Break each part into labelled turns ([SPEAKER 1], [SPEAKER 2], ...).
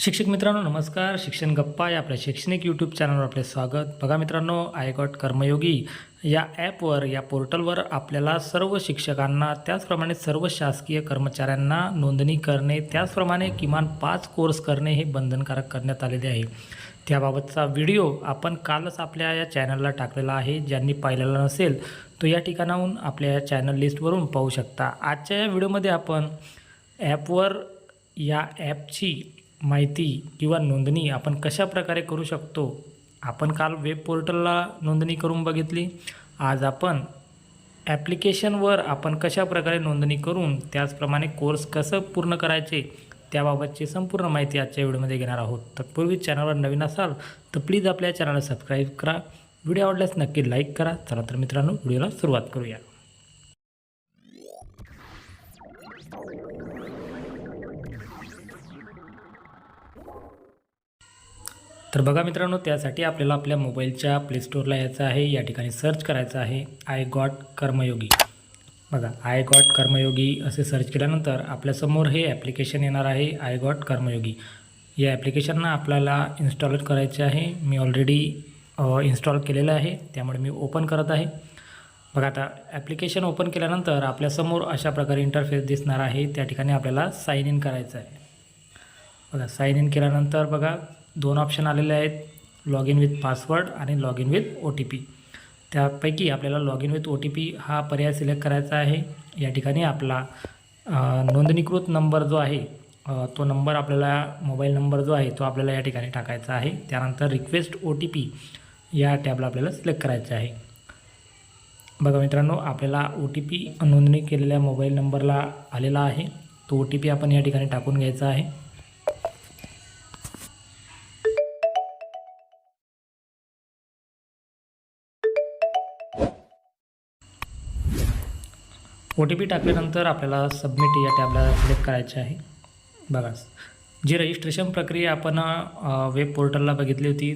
[SPEAKER 1] शिक्षक मित्रांनो नमस्कार. शिक्षण गप्पा या आपल्या शैक्षणिक यूट्यूब चॅनलवर आपले स्वागत. बघा मित्रांनो आय गॉट कर्मयोगी या ॲपवर या पोर्टलवर आपल्याला सर्व शिक्षकांना त्याचप्रमाणे सर्व शासकीय कर्मचाऱ्यांना नोंदणी करणे त्याचप्रमाणे किमान पाच कोर्स करणे हे बंधनकारक करण्यात आलेले आहे. त्याबाबतचा व्हिडिओ आपण कालच आपल्या या चॅनलला टाकलेला आहे. ज्यांनी पाहिलेला नसेल तो या ठिकाणाहून आपल्या या चॅनल लिस्टवरून पाहू शकता. आजच्या या व्हिडिओमध्ये आपण ॲपवर या ॲपची माहिती किंवा नोंदणी आपण कशा प्रकारे करू शकतो? आपण काल वेब पोर्टलला नोंदणी करून बघितली. आज आपण ॲप्लिकेशनवर आपण कशा प्रकारे नोंदणी करून त्याचप्रमाणे कोर्स कसं पूर्ण करायचे त्याबाबतची संपूर्ण माहिती आजच्या व्हिडिओमध्ये घेणार आहोत. तत्पूर्वी चॅनलवर नवीन असाल तर प्लीज आपल्या चॅनलला सबस्क्राईब करा. व्हिडिओ आवडल्यास नक्की लाईक करा. चला तर मित्रांनो व्हिडिओला सुरुवात करूया. तर बघा मित्रांनो त्यासाठी आपल्याला आपल्या मोबाईलच्या प्लेस्टोरला यायचं आहे. या ठिकाणी सर्च करायचं आहे. I got Karmayogi. बघा आय गॉट कर्मयोगी असे सर्च केल्यानंतर आपल्यासमोर हे ॲप्लिकेशन येणार आहे. I got Karmayogi. या ॲप्लिकेशनना आपल्याला इन्स्टॉल करायचे आहे. मी ऑलरेडी इन्स्टॉल केलेलं आहे. त्यामुळे मी ओपन करत आहे. बघा आता ॲप्लिकेशन ओपन केल्यानंतर आपल्यासमोर अशा प्रकारे इंटरफेस दिसणार आहे. त्या ठिकाणी आपल्याला साईन इन करायचं आहे. बघा साईन इन केल्यानंतर बघा दोन ऑप्शन आलेले आहेत. लॉग इन विथ पासवर्ड आणि log in with O T P त्यापैकी आपल्याला log in with O T P हा पर्याय सिलेक्ट करायचा आहे. या ठिकाणी आपला नोंदणीकृत नंबर जो आहे तो नंबर आपल्याला मोबाईल नंबर जो आहे तो आपल्याला या ठिकाणी टाकायचा आहे. त्यानंतर रिक्वेस्ट ओ टी पी या टॅबला आपल्याला सिलेक्ट करायचं आहे. बघा मित्रांनो आपल्याला ओ टी पी नोंदणी केलेल्या मोबाईल नंबरला आलेला आहे. तो ओ टी पी आपण या ठिकाणी टाकून घ्यायचा आहे. ओ टी पी टाकल्यानंतर आपल्याला सबमिट या टॅबला सिलेक्ट करायचे आहे. बघा जी रजिस्ट्रेशन प्रक्रिया आपण वेब पोर्टलला बघितली होती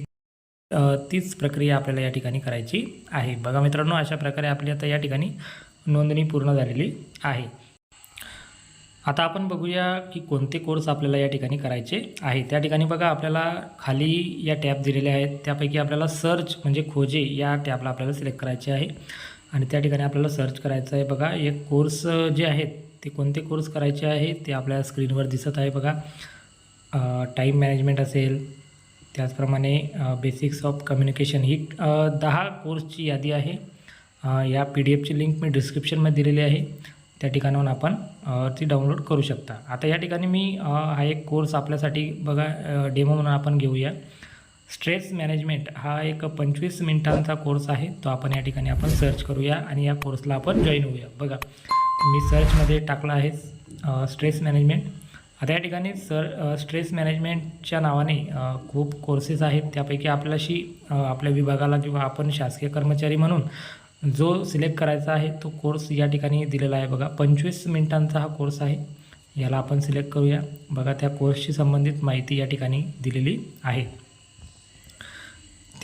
[SPEAKER 1] तीच प्रक्रिया आपल्याला या ठिकाणी करायची आहे. बघा मित्रांनो अशा प्रकारे आपली आता या ठिकाणी नोंदणी पूर्ण झालेली आहे. आता आपण बघूया की कोणते कोर्स आपल्याला या ठिकाणी करायचे आहे. त्या ठिकाणी बघा आपल्याला खाली या टॅब दिलेल्या आहेत. त्यापैकी आपल्याला सर्च म्हणजे खोजे या टॅबला आपल्याला सिलेक्ट करायचे आहे. आणि त्या ठिकाणी आपल्याला सर्च करायचं आहे बघा. एक कोर्स जे आहेत ते कोणते कोर्स करायचे आहे ते आपल्या स्क्रीनवर दिसत आहे बघा. टाईम मॅनेजमेंट असेल त्याचप्रमाणे बेसिक्स ऑफ कम्युनिकेशन ही दहा कोर्सची यादी आहे. या पी डी एफची लिंक मी डिस्क्रिप्शनमध्ये दिलेली आहे. त्या ठिकाणाहून आपण ती डाउनलोड करू शकता. आता या ठिकाणी मी हा एक कोर्स आपल्यासाठी बघा डेमो म्हणून आपण घेऊया. स्ट्रेस मॅनेजमेंट हा एक पंचवीस मिनिटांचा कोर्स आहे. तो आपण या ठिकाणी आपण सर्च करूया आणि या कोर्सला आपण जॉईन होऊया. बघा मी सर्चमध्ये टाकला आहे स्ट्रेस मॅनेजमेंट. आता या ठिकाणी सर स्ट्रेस मॅनेजमेंटच्या नावाने खूप कोर्सेस आहेत. त्यापैकी आपल्याशी आपल्या विभागाला किंवा आपण शासकीय कर्मचारी म्हणून जो सिलेक्ट करायचा आहे तो कोर्स या ठिकाणी दिलेला आहे. बघा पंचवीस मिनिटांचा हा कोर्स आहे. याला आपण सिलेक्ट करूया. बघा त्या कोर्सशी संबंधित माहिती या ठिकाणी दिलेली आहे.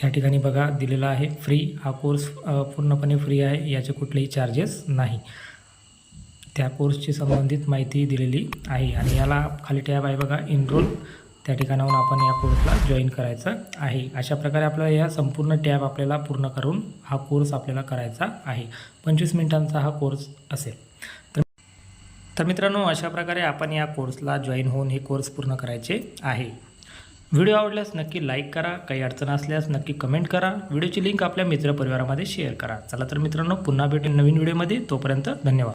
[SPEAKER 1] त्या ठिकाणी बघा दिलेला आहे. फ्री हा कोर्स पूर्णपणे फ्री आहे याचे कुठलेही चार्जेस नाही. त्या कोर्सची संबंधित माहिती दिलेली आहे आणि याला खाली टॅब आहे बघा इनरोल त्या ठिकाणाहून आपण या कोर्सला जॉईन करायचं आहे. अशा प्रकारे आपल्याला या संपूर्ण टॅब आपल्याला पूर्ण करून हा कोर्स आपल्याला करायचा आहे. पंचवीस मिनिटांचा हा कोर्स असेल. तर तर मित्रांनो अशा प्रकारे आपण या कोर्सला जॉईन होऊन हे कोर्स पूर्ण करायचे आहे. व्हिडिओ आवडल्यास नक्की लाईक करा काही अडचण असल्यास नक्की कमेंट करा. व्हिडिओची लिंक आपल्या मित्रपरिवारामध्ये शेअर करा. चला तर मित्रांनो पुन्हा भेटून नवीन व्हिडिओमध्ये. तोपर्यंत धन्यवाद.